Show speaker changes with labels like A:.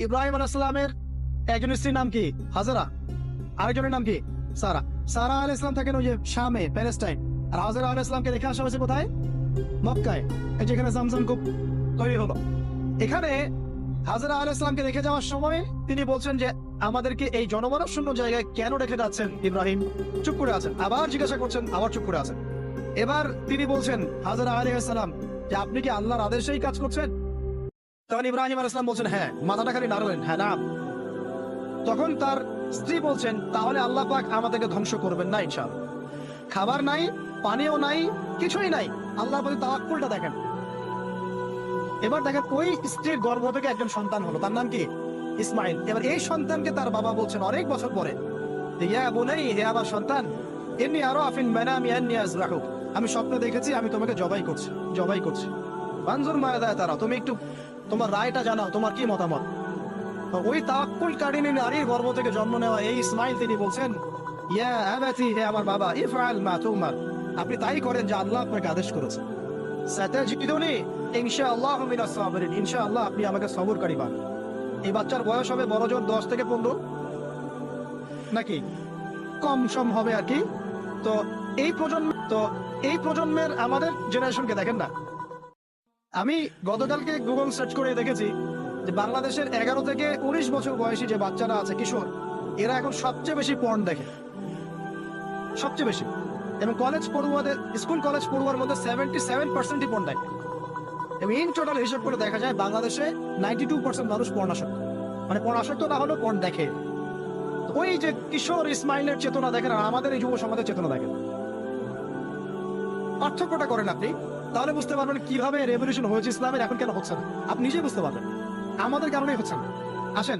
A: ইব্রাহিম আলাইসালামের একজন স্ত্রীর নাম কি? হাজারা। আরেকজনের নাম কি? সারা। সারা আল ইসলাম থাকেন ওই যে শামে, প্যালেস্টাইন। আর হাজারা আল ইসলামকে রেখে আসা হয়েছে কোথায়? মক্কায়। এই যেখানে জামজাম কূপ তৈরি হলো। এখানে হাজারা আল ইসলামকে রেখে যাওয়ার সময় তিনি বলছেন যে, আমাদেরকে এই জনমানব শূন্য জায়গায় কেন রেখে যাচ্ছেন ইব্রাহিম? চুপ করে আছেন। আবার জিজ্ঞাসা করছেন, আবার চুপ করে আছেন। এবার তিনি বলছেন, হাজারা আলী যে আপনি কি আল্লাহর আদেশেই কাজ করছেন? তখন ইব্রাহিম আল ইসলাম বলছেন হ্যাঁ মাথাটা খালি নাড়লেন হ্যাঁ না তখন তার স্ত্রী বলছেন, তাহলে আল্লাহ পাক আমাদেরকে ধ্বংস করবেন না, ইনশাআল্লাহ। খাবার নাই, পানিও নাই, কিছুই নাই। আল্লাহর প্রতি তাওয়াক্কুলটা দেখেন। এবার দেখেন, ওই স্ত্রীর গর্ভ থেকে একজন সন্তান হলো। তার নাম কি? ইসমাইল। এবার এই সন্তানকে তার বাবা বলছেন অনেক বছর পরে ইয়া বোনাই, হে আমার সন্তান এমনি আরও আফিন মানামি আন্নি আজরাহুক আমি স্বপ্ন দেখেছি, আমি তোমাকে জবাই করছি জবাই করছি। বানজুর মায়া তারা, তুমি একটু তোমার রায়টা জানাও, তোমার কি মতামত? ওই তাওয়াক্কুল কারিনী নারীর গর্ভ থেকে জন্ম নেওয়া এই ইসমাইল তিনি বলছেন আমার বাবা, ইফআল মা আপনি তাই করেন যে আল্লাহ আপনাকে আদেশ করেছে। ইনশাআল্লাহ আপনি আমাকে এই বাচ্চার বয়স হবে বড় দশ থেকে পনেরো। নাকি? কম সম হবে আর কি। তো এই প্রজন্ম তো এই প্রজন্মের আমাদের জেনারেশনকে দেখেন না। আমি গতকালকে গুগল সার্চ করে দেখেছি যে বাংলাদেশের এগারো থেকে উনিশ বছর বয়সী যে বাচ্চারা আছে, কিশোর, এরা এখন সবচেয়ে বেশি পর্ন দেখে। সবচেয়ে বেশি। এবং কলেজ পড়ুয়াদের স্কুল কলেজ পড়ুয়ার মধ্যে সেভেন্টি সেভেন পার্সেন্টই পর্ন দেখে। এবং ইন টোটাল হিসাব করে দেখা যায় বাংলাদেশে নাইনটি টু পার্সেন্ট মানুষ পর্ণাসক্ত মানে পর্ণাসক্ত না হলেও পর্ন দেখে। ওই যে কিশোর ইসমাইলের চেতনা দেখেন আর আমাদের এই যুব সমাজের চেতনা দেখেন। পার্থক্যটা করেন আপনি। তাহলে বুঝতে পারবেন কীভাবে রেভলিউশন হয়েছে ইসলামের, এখন কেন হচ্ছে না। আপনি নিজেই বুঝতে পারবেন। আমাদের কারণেই হচ্ছে না। আসেন।